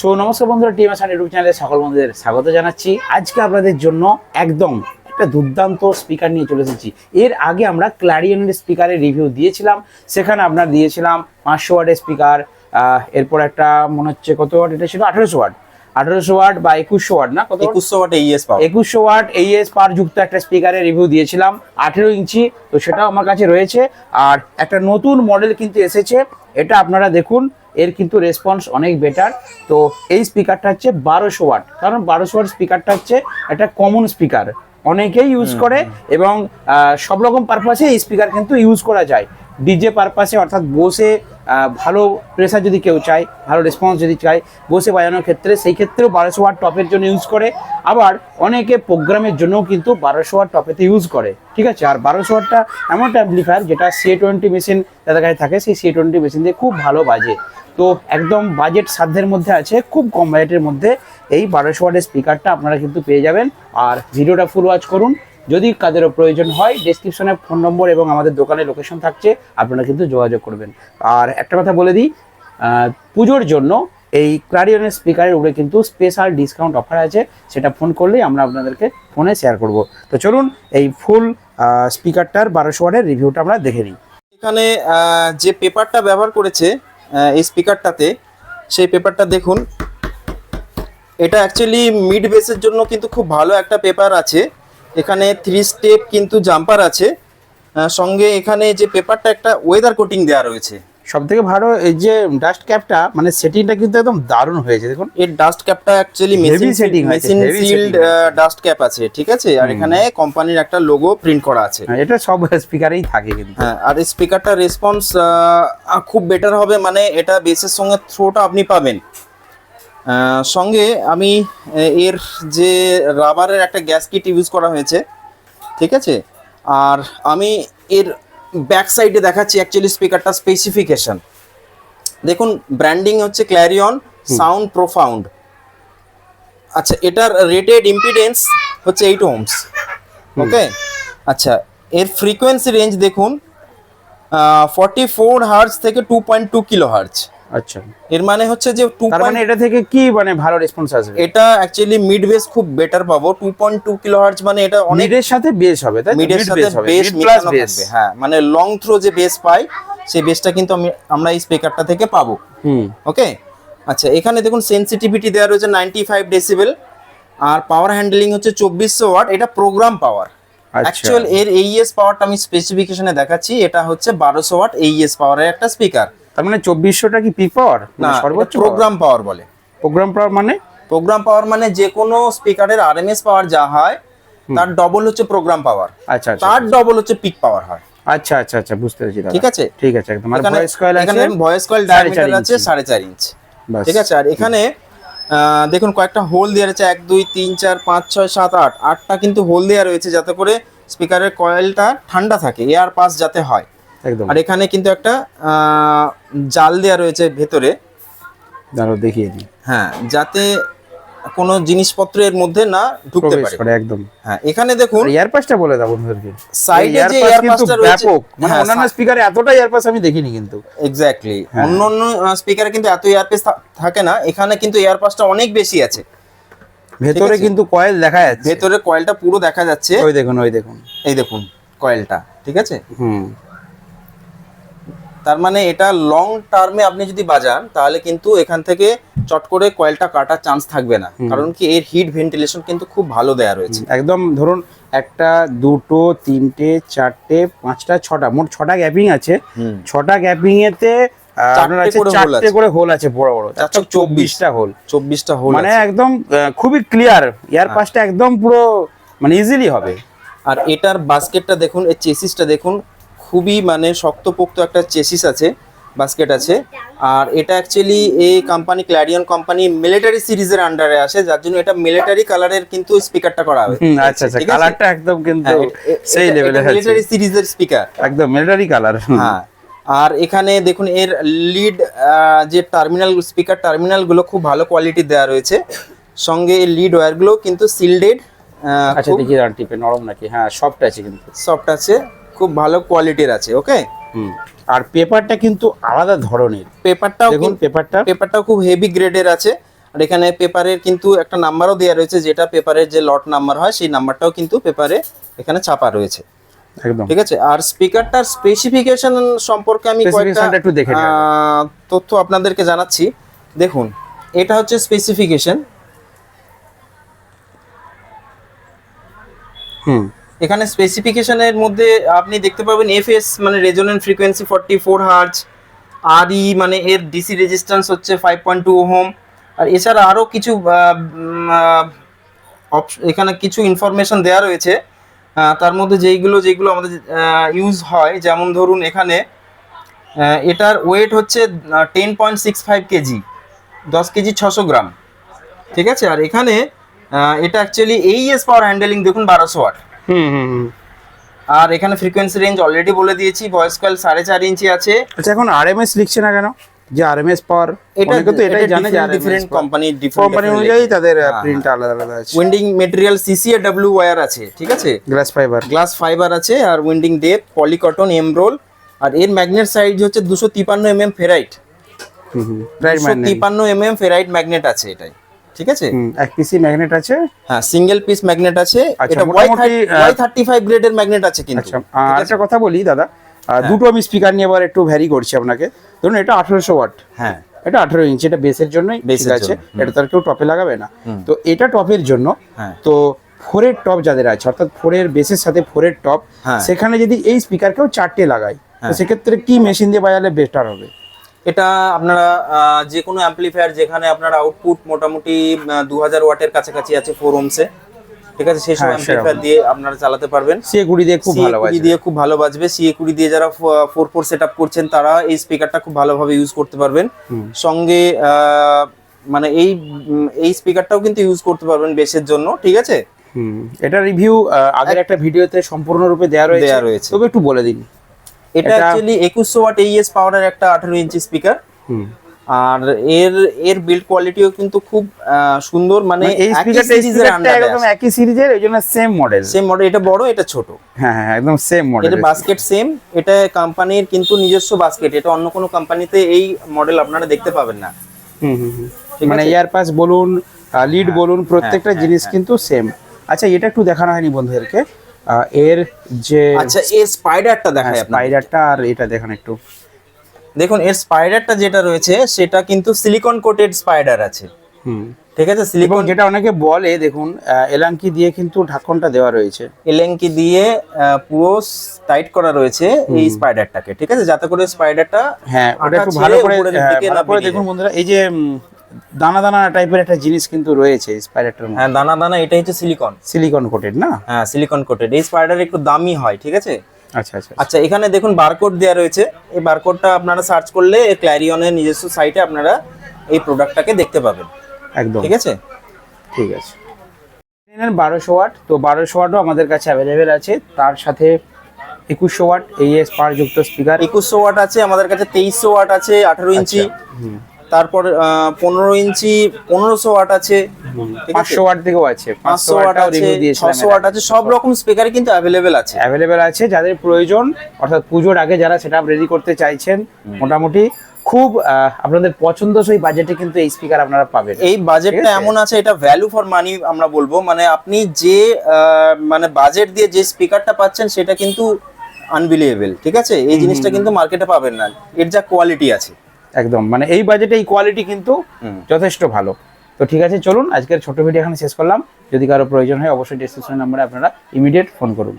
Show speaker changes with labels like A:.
A: So নমস্কার বন্ধুরা TM S YouTube চ্যানেলে সকল বন্ধুদের স্বাগত জানাচ্ছি। আজকে আপনাদের জন্য একদম একটা দুর্দান্ত স্পিকার নিয়ে চলে এসেছি। এর আগে আমরা ক্লারিয়নের স্পিকারের রিভিউ দিয়েছিলাম সেখানে আপনার দিয়েছিলাম পাঁচশো ওয়াটের স্পিকার এরপর একটা মনে হচ্ছে কত ওয়াট এটা ছিল? আঠেরোশো ওয়াট আঠেরোশো ওয়াট বা একুশশো ওয়াট না কত?
B: একুশশো ওয়াট এইএস পাওয়ার
A: একুশশো ওয়াট এইএস পার যুক্ত একটা স্পিকারের রিভিউ দিয়েছিলাম আঠেরো ইঞ্চি তো সেটাও আমার কাছে রয়েছে। আর একটা নতুন মডেল কিন্তু এসেছে এটা আপনারা দেখুন এর কিন্তু রেসপন্স অনেক বেটার তো এই স্পিকারটা হচ্ছে বারোশো ওয়াট কারণ বারোশো ওয়াট স্পিকারটা হচ্ছে একটা কমন স্পিকার অনেকেই ইউজ করে এবং সব রকম পারপাসে এই স্পিকার কিন্তু ইউজ করা যায়। ডিজে পারপাসে অর্থাৎ বসে ভালো প্রেসার যদি কেউ চায় ভালো রেসপন্স যদি চায় বসে বাজানোর ক্ষেত্রে সেই ক্ষেত্রেও বারোশো ওয়াট টপের জন্য ইউজ করে। আবার অনেকে প্রোগ্রামের জন্যও কিন্তু বারোশো ওয়াট টপেতে ইউজ করে। ঠিক আছে? আর বারোশো ওয়াটটা এমন একটা অ্যাম্পলিফায়ার যেটা সি টোয়েন্টি মেশিন তাদের কাছে থাকে সেই সি টোয়েন্টি মেশিন দিয়ে খুব ভালো বাজে। তো একদম বাজেট সাধ্যের মধ্যে আছে, খুব কম বাজেটের মধ্যে এই বারোশো ওয়াটের স্পিকারটা আপনারা কিন্তু পেয়ে যাবেন। আর ভিডিওটা ফুল ওয়াচ করুন। যদি কাদেরও প্রয়োজন হয় ডেসক্রিপশনে ফোন নম্বর এবং আমাদের দোকানে লোকেশন থাকছে, আপনারা কিন্তু যোগাযোগ করবেন। আর একটা কথা বলে দিই পুজোর জন্য এই ক্লারিয়নের স্পিকারের উপরে কিন্তু স্পেশাল ডিসকাউন্ট অফার আছে। সেটা ফোন করলেই আমরা আপনাদেরকে ফোনে শেয়ার করব। তো চলুন, এই ফুল স্পিকারটার বারোশো ওয়াটের রিভিউটা আমরা দেখে নিই।
B: এখানে যে পেপারটা ব্যবহার করেছে স্পিকারটাতে সেই পেপারটা দেখুন। এটা অ্যাকচুয়ালি মিড বেসের জন্য কিন্তু খুব ভালো একটা পেপার আছে। এখানে থ্রি স্টেপ কিন্তু জাম্পার আছে। সঙ্গে এখানে যে পেপারটা একটা ওয়েদার কোটিং দেওয়া রয়েছে।
A: সব থেকে ভালো এই যে ডাস্ট ক্যাপটা মানে সেটিংটা কিন্তু একদম দারুণ হয়েছে দেখুন।
B: এর ডাস্ট ক্যাপটা অ্যাকচুয়ালি মেশিন
A: হয়েছে,
B: মেশিন সিল্ড। ডাস্ট ক্যাপ আছে ঠিক আছে? আর এখানে কোম্পানির একটা লোগো প্রিন্ট করা আছে।
A: হ্যাঁ, এটা সব স্পিকারেই থাকে কিন্তু।
B: হ্যাঁ আর স্পিকারটা রেসপন্স খুব বেটার হবে মানে এটা বেসের সঙ্গে থ্রোটা আপনি পাবেন। সঙ্গে আমি এর যে রাবারের একটা গ্যাস কিট ইউজ করা হয়েছে ঠিক আছে? আর আমি এর ব্যাক সাইডে দেখাচ্ছি অ্যাকচুয়ালি স্পিকারটা স্পেসিফিকেশন দেখুন ব্র্যান্ডিং হচ্ছে ক্ল্যারিয়ন সাউন্ড প্রোফাউন্ড আচ্ছা এটার রেটেড ইম্পিডেন্স হচ্ছে এইট ওমস ওকে আচ্ছা এর ফ্রিকোয়েন্সি রেঞ্জ দেখুন ফর্টি ফোর হার্জ থেকে two point two kilo hertz
A: আচ্ছা।
B: এর মানে হচ্ছে যে টু
A: মানে এটা থেকে কি মানে ভালো রেসপন্স আসবে?
B: এটা অ্যাকচুয়ালি মিড বেস খুব বেটার পাবো। Two point two kilo hertz মানে এটা অনেক
A: মিডের সাথে বেস হবে তাই
B: মিডের সাথে বেস
A: প্লাস বেস
B: হ্যাঁ। মানে লং থ্রো যে বেস পাই সেই বেসটা কিন্তু আমি আমরা এই স্পিকারটা থেকে পাবো।
A: হুম।
B: ওকে? আচ্ছা এখানে দেখুন সেনসিটিভিটি দেওয়া রয়েছে নাইনটি ফাইভ ডেসিবেল আর পাওয়ার হ্যান্ডলিং হচ্ছে চব্বিশশো ওয়াট এটা প্রোগ্রাম পাওয়ার। অ্যাকচুয়াল এর এইএস পাওয়ারটা আমি স্পেসিফিকেশনে দেখাচ্ছি। এটা হচ্ছে বারোশো ওয়াট এইএস পাওয়ারের একটা স্পিকার
A: তার মানে চব্বিশশোটা কি পিক পাওয়ার
B: না
A: সর্বোচ্চ
B: প্রোগ্রাম পাওয়ার বলে।
A: প্রোগ্রাম পাওয়ার মানে?
B: প্রোগ্রাম পাওয়ার মানে যে কোনো স্পিকারের আরএমএস পাওয়ার যা হয় তার ডবল হচ্ছে প্রোগ্রাম পাওয়ার
A: আচ্ছা আচ্ছা
B: তার ডবল হচ্ছে পিক পাওয়ার হয়।
A: আচ্ছা আচ্ছা আচ্ছা বুঝতে পেরেছি
B: ঠিক আছে?
A: ঠিক আছে একদম। আর ভয়েস কয়েল
B: এখানে
A: আছে
B: ভয়েস কয়েল ডায়ামিটার আছে চার ইঞ্চ। ঠিক আছে? আর এখানে দেখুন কয়েকটা হোল দেওয়া রয়েছে। এক দুই তিন চার পাঁচ ছয় সাত আট। আটটা কিন্তু হোল দেওয়া রয়েছে যাতে করে স্পিকারের কয়েলটা ঠান্ডা থাকে এয়ার পাস যাতে হয়।
A: একদম।
B: আর এখানে কিন্তু একটা জাল দেওয়া রয়েছে ভেতরে।
A: দাঁড়াও দেখিয়ে দিই।
B: হ্যাঁ যাতে কোনো জিনিসপত্রের মধ্যে না ঢুকতে পারে।
A: একদম।
B: হ্যাঁ এখানে দেখুন
A: এয়ারপাসটা বলে দাও বন্ধুদেরকে।
B: সাইডে যে
A: এয়ারপাস কিন্তু
B: রয়েছে
A: ব্যাপক। মানে
B: হ্যাঁ,
A: অন্যান্য স্পিকারে এতটা এয়ারপাস আমি দেখিনি কিন্তু।
B: এক্স্যাক্টলি
A: হ্যাঁ।
B: অন্য অন্য স্পিকারে কিন্তু এত এয়ারপিস থাকে না। এখানে কিন্তু এয়ারপাসটা অনেক বেশি আছে।
A: ভেতরে কিন্তু কয়েল দেখা যাচ্ছে।
B: ভেতরে কয়েলটা পুরো দেখা যাচ্ছে।
A: ওই দেখুন ওই দেখুন।
B: এই দেখুন কয়েলটা ঠিক আছে?
A: হুম।
B: তার মানে এটা লং টার্মে আপনি যদি বাজান তাহলে কিন্তু এখান থেকে চট করে কয়েলটা কাটার চান্স থাকবে না। কারণ কি এর হিট ভেন্টিলেশন কিন্তু খুব ভালো দেয়া রয়েছে।
A: একদম ধরুন একটা দুটো তিনটে চারটে পাঁচটা ছটা মোট ছটা গ্যাপিং আছে। ছটা গ্যাপিং এতে
B: করে
A: চারটে করে হোল আছে বড় বড়। চব্বিশটা হোল।
B: চব্বিশটা হোল
A: মানে একদম খুবই ক্লিয়ার ইয়ার পাসটা একদম পুরো মানে ইজিলি হবে।
B: আর এটার বাস্কেটটা দেখুন এর চেসিসটা দেখুন খুবই মানে শক্তপোক্ত একটা চেসিস আছে বাস্কেট আছে। আর এটা অ্যাকচুয়ালি এই কোম্পানি ক্ল্যারিয়ন কোম্পানি মিলিটারি সিরিজের আন্ডারে আসে যার জন্য এটা মিলিটারি কালারের কিন্তু স্পিকারটা করা হবে
A: আচ্ছা আচ্ছা কালারটা একদম কিন্তু সেই লেভেলের আছে
B: মিলিটারি সিরিজের স্পিকার
A: একদম মিলিটারি কালার
B: হ্যাঁ আর এখানে দেখুন এর লিড যে টার্মিনাল স্পিকার টার্মিনালগুলো খুব ভালো কোয়ালিটি দেওয়া রয়েছে। সঙ্গে এই লিড ওয়্যারগুলো কিন্তু সিলডেড
A: আচ্ছা দেখি নরম নাকি? হ্যাঁ সফট আছে কিন্তু।
B: সফট আছে। খুব ভালো কোয়ালিটির আছে ওকে
A: হুম। আর পেপারটা কিন্তু আলাদা ধরনের।
B: পেপারটাও
A: দেখুন পেপারটা।
B: পেপারটাও খুব হেভি গ্রেডের আছে। আর এখানে পেপারের কিন্তু একটা নাম্বারও দেওয়া রয়েছে যেটা পেপারের যে লট নাম্বার হয় সেই নাম্বারটাও কিন্তু পেপারে এখানে ছাপা রয়েছে।
A: একদম।
B: ঠিক আছে? আর স্পিকারটার স্পেসিফিকেশন সম্পর্কে আমি কয়েকটা
A: একটু দেখে
B: তথ্য আপনাদেরকে জানাচ্ছি। দেখুন এটা হচ্ছে স্পেসিফিকেশন
A: হুম।
B: এখানে স্পেসিফিকেশনের মধ্যে আপনি দেখতে পাবেন এফএস মানে resonant frequency forty four hertz আর ই মানে এর ডিসি রেজিস্ট্যান্স হচ্ছে ফাইভ পয়েন্ট টু হোম আর এছাড়া আরও কিছু এখানে কিছু ইনফরমেশন দেওয়া রয়েছে। তার মধ্যে যেইগুলো যেগুলো আমাদের ইউজ হয়, যেমন ধরুন এখানে এটার ওয়েট হচ্ছে ten point six five KG, দশ কেজি ছশো গ্রাম। ঠিক আছে? আর এখানে এটা অ্যাকচুয়ালি এইএস পাওয়ার হ্যান্ডেলিং দেখুন বারোশো ওয়াট। আর এখানে ফ্রিকোয়েন্সি রেঞ্জ অলরেডি বলে দিয়েছি ভয়েস কয়েল সাড়ে চার ইঞ্চি আছে।
A: আচ্ছা এখন আরএমএস লিখছে না কেন? যে আরএমএস পাওয়ার
B: এটা
A: অনেকে তো এটাই জানে যে
B: ডিফারেন্ট কোম্পানি
A: কোম্পানি অনুযায়ী তাদের
B: হ্যাঁ,
A: প্রিন্ট আলাদা আলাদা আছে।
B: Winding material CCA W wire আছে ঠিক আছে?
A: গ্লাস ফাইবার
B: গ্লাস ফাইবার আছে আর উইন্ডিং ডেপ পলিকটন এমরোল আর এর ম্যাগনেট সাইজ হচ্ছে দুশো তিপান্ন M M ferrite
A: hmm hmm price
B: দুশো তিপান্ন এম এম ফেরাইট ম্যাগনেট আছে এটাই। ঠিক আছে?
A: এক পিসি ম্যাগনেট আছে।
B: হ্যাঁ সিঙ্গেল পিস ম্যাগনেট আছে।
A: আচ্ছা,
B: এটা ওয়াই থার্টি ফাইভ গ্রেডের ম্যাগনেট আছে কিন্তু।
A: আচ্ছা আর কথা বলি দাদা। দুটো আমি স্পিকার নিয়ে এবার একটু ভ্যারি করছি আপনাকে। ধরুন এটা আঠারোশো ওয়াট
B: হ্যাঁ।
A: এটা আঠারো ইঞ্চি এটা বেসের জন্যই
B: বেসের
A: আছে? এটা তো আর কেউ টপে লাগাবে না। তো এটা টপের জন্য
B: হ্যাঁ।
A: তো ফোরের টপ যাদের আছে অর্থাৎ ফোরের বেসের সাথে ফোরের টপ
B: হ্যাঁ।
A: সেখানে যদি এই স্পিকারকেও চারটে লাগাই তো সেক্ষেত্রে কি মেশিন দিয়ে বাজালে বেটার হবে?
B: এটা আপনারা যে কোনো অ্যাম্পলিফায়ার যেখানে আপনার আউটপুট মোটামুটি দু হাজার ওয়াটের কাছাকাছি আছে ফোর ওমসে ঠিক আছে? সেই সব অ্যাম্পলিফায়ার দিয়ে আপনারা চালাতে পারবেন।
A: সে গুড়ি দিয়ে খুব ভালো
B: কুড়ি
A: বাজবে
B: দিয়ে খুব ভালো বাজবে। সিএ কুড়ি দিয়ে যারা ফোর ফোর সেট আপ করছেন তারা এই স্পিকারটা খুব ভালোভাবে ইউজ করতে পারবেন। সঙ্গে মানে এই এই স্পিকারটাও কিন্তু ইউজ করতে পারবেন বেসের জন্য ঠিক আছে?
A: এটা রিভিউ আগের একটা ভিডিওতে সম্পূর্ণরূপে দেওয়া রয়েছে।
B: দেয়া রয়েছে।
A: তবে একটু বলে দিন।
B: এটা অ্যাকচুয়ালি একুশশো ওয়াট এইএস পাওয়ারের একটা আঠারো ইঞ্চি স্পিকার
A: হুম।
B: আর এর এর বিল্ড কোয়ালিটিও কিন্তু খুব সুন্দর মানে
A: মানে এই স্পিকারটা একদম একই সিরিজের এই জন্য সেম মডেল
B: সেম মডেল এটা বড় এটা ছোট।
A: হ্যাঁ হ্যাঁ একদম সেম মডেল
B: এটা বাস্কেট সেম এটা কোম্পানির কিন্তু নিজস্ব বাস্কেট এটা অন্য কোনো কোম্পানিতে এই মডেল আপনারা দেখতে পাবেন না।
A: হুম হুম। মানে
B: আছে?
A: ইয়ারপাস বলুন লিড বলুন প্রত্যেকটা
B: হ্যাঁ,
A: জিনিস কিন্তু সেম আচ্ছা এটা একটু দেখানো হয়নি বন্ধুদেরকে। এর যে
B: আচ্ছা এর স্পাইডারটা দেখায়
A: স্পাইডারটা আর এটা দেখান একটু।
B: দেখুন এর স্পাইডারটা যেটা রয়েছে সেটা কিন্তু সিলিকন কোটেড স্পাইডার আছে।
A: হুম।
B: ঠিক আছে? সিলিকন
A: যেটা অনেকে বলে দেখুন এলাঙ্কি দিয়ে কিন্তু ঢাকনটা দেওয়া রয়েছে।
B: এলাঙ্কি দিয়ে পুরো টাইট করা রয়েছে এই স্পাইডারটাকে ঠিক আছে? যাতে করে স্পাইডারটা
A: হ্যাঁ ওটা একটু ভালো করে হ্যাঁ, দেখুন বন্ধুরা এই যে দানা দানা টাইপের একটা জিনিস কিন্তু রয়েছে স্পাইডারটার
B: হ্যাঁ দানা দানা এটা হচ্ছে সিলিকন
A: সিলিকন কোটেড না?
B: হ্যাঁ সিলিকন কোটেড এই স্পাইডার একটু দামি হয় ঠিক আছে?
A: আচ্ছা আচ্ছা
B: আচ্ছা। এখানে দেখুন বারকোড দেওয়া রয়েছে। এই বারকোডটা আপনারা সার্চ করলে ক্ল্যারিয়নের নিজস্ব সাইটে আপনারা এই প্রোডাক্টটাকে দেখতে পাবেন।
A: একদম।
B: ঠিক আছে?
A: ঠিক আছে। নেন বারোশো ওয়াট তো বারোশো ওয়াটও আমাদের কাছে অ্যাভেলেবেল আছে। তার সাথে একুশশো ওয়াট এইএস পার যুক্ত স্পিকার
B: একুশশো ওয়াট আছে আমাদের কাছে তেইশশো ওয়াট আছে আঠারো ইঞ্চি।
A: হুম।
B: তারপর পনেরো ইঞ্চি পনেরোশো ওয়াট আছে
A: পাঁচশো ওয়াট থেকেও আছে
B: পাঁচশো ওয়াট আছে
A: রিভিউ দিয়েছিলাম
B: ছশো ওয়াট আছে সব রকম স্পিকারই কিন্তু অ্যাভেলেবেল আছে।
A: অ্যাভেলেবেল আছে যাদের প্রয়োজন অর্থাৎ পুজোর আগে যারা সেটা রেডি করতে চাইছেন মোটামুটি খুব আহ, আপনাদের পছন্দসই বাজেটে কিন্তু এই স্পিকার আপনারা পাবেন।
B: এই বাজেটটা এমন আছে এটা ভ্যালু ফর মানি আমরা বলব। মানে আপনি যে আহ, মানে বাজেট দিয়ে যে স্পিকারটা পাচ্ছেন সেটা কিন্তু আনবিলিয়েবল ঠিক আছে? এই জিনিসটা কিন্তু মার্কেটে পাবেন না। এর যা কোয়ালিটি আছে।
A: একদম মানে এই বাজেটে এই কোয়ালিটি কিন্তু যথেষ্ট ভালো। তো ঠিক আছে চলুন আজকের ছোট ভিডিও এখানে শেষ করলাম। যদি কারও প্রয়োজন হয় অবশ্যই ডিসক্রিপশন নাম্বারে আপনারা ইমিডিয়েট ফোন করুন।